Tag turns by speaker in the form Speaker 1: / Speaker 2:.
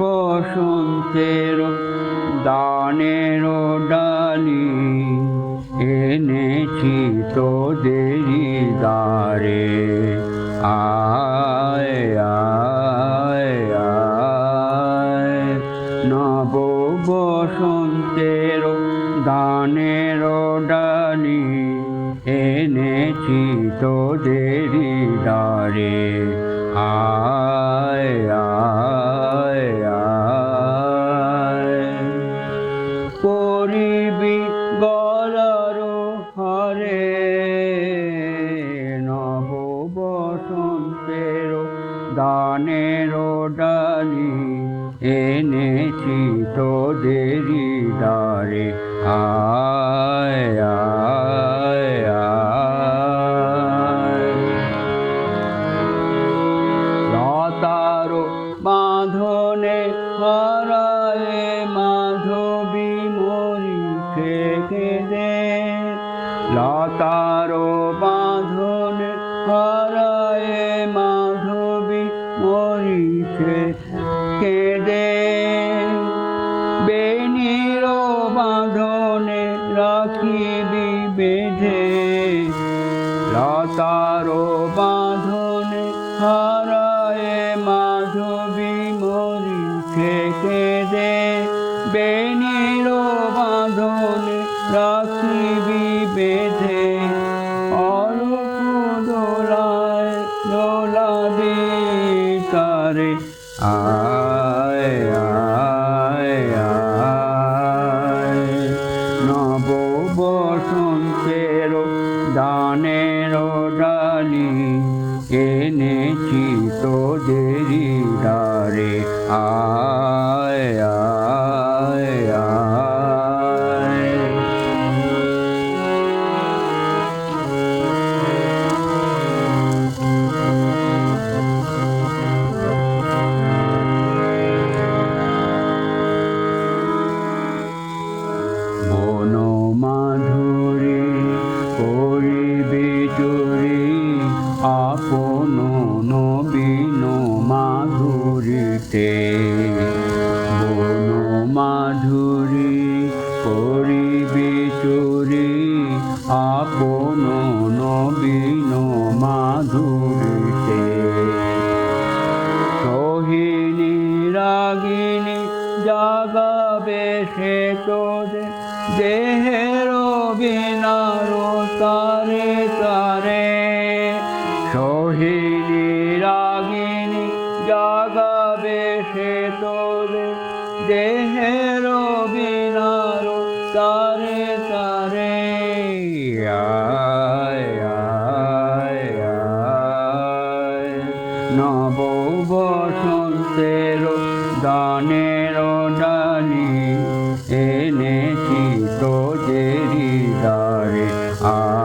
Speaker 1: বসন্তের দানের ডালি এনেছি তোদেরই দ্বারে আয় নব বসন্তের দানের ডালি এনেছি তোদেরই দ্বারে আয় আয়। নব বসন্তের দানের ডালি এনেছি তোদেরই দ্বারে আয় আয় লতার বাঁধনে হরায় মাধবী মরি কেঁদে লতার লতার বাঁধনে হারায় মাধবী মরি থেকে দে বেনির বাঁধনে রাখিবি বেঁধে। অরূপ দোলায় দোলাবি আয় আয় দানের ডালি এনেছি তোদেরই দ্বারে আয় মাধুরীতে বন মাধুরী করিবে চুরি, আপন নবীন মাধুরীতে। সোহিনী রাগিনী জাগাবে সে তোদের দেহের বিনার তারে তারে। সোহিনী रो बिनारो सारे सारे आय आय आय নব বসন্তের দানের ডালি এনেছি তোদেরই দারে আ